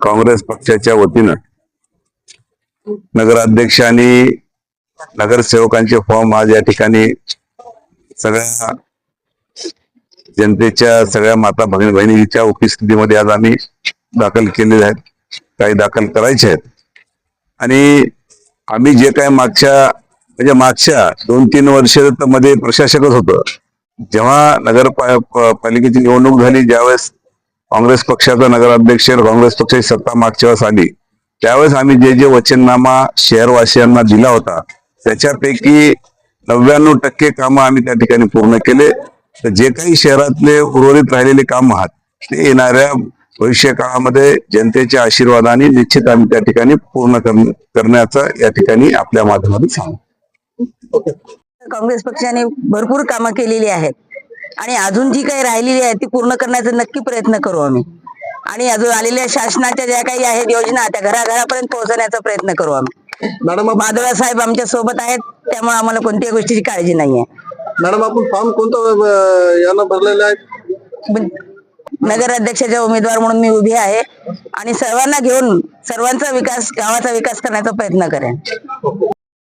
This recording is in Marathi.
काँग्रेस पक्षाच्या वतीनं नगराध्यक्ष आणि नगरसेवकांचे फॉर्म आज या ठिकाणी सगळ्या जनतेच्या सगळ्या माता भगिनी बहिणीच्या उपस्थितीमध्ये आज आम्ही दाखल केलेले आहेत. काही दाखल करायचे आहेत. आणि आम्ही जे काय मागच्या म्हणजे मागच्या दोन तीन वर्षमध्ये प्रशासकच होतं. जेव्हा नगर पालिकेची निवडणूक झाली ज्यावेळेस काँग्रेस पक्षाचा नगराध्यक्ष काँग्रेस पक्षाची सत्ता मागच्या वेळेस आली. त्यावेळेस आम्ही जे जे वचननामा शहरवासियांना दिला होता त्याच्यापैकी नव्याण्णव टक्के कामं आम्ही त्या ठिकाणी पूर्ण केले. तर जे काही शहरातले उर्वरित राहिलेले काम आहात ते येणाऱ्या भविष्य काळामध्ये जनतेच्या आशीर्वादाने निश्चित आम्ही त्या ठिकाणी पूर्ण करण्याचा या ठिकाणी आपल्या माध्यमातून सांगू. काँग्रेस पक्षाने भरपूर कामं केलेली आहेत. आणि अजून जी काही राहिलेली आहे ती पूर्ण करण्याचा नक्की प्रयत्न करू आम्ही. आणि अजून आलेल्या शासनाच्या ज्या काही आहेत योजना त्या घराघरापर्यंत पोहोचवण्याचा प्रयत्न करू आम्ही. मॅडम माधवराव साहेब आमच्यासोबत आहेत त्यामुळे आम्हाला कोणत्याही गोष्टीची काळजी नाहीये. मॅडम आपण फॉर्म कोणतं यानं भरलेलं आहे? पण नगराध्यक्षाच्या उमेदवार म्हणून मी उभी आहे. आणि सर्वांना घेऊन सर्वांचा विकास गावाचा विकास करण्याचा प्रयत्न करेन.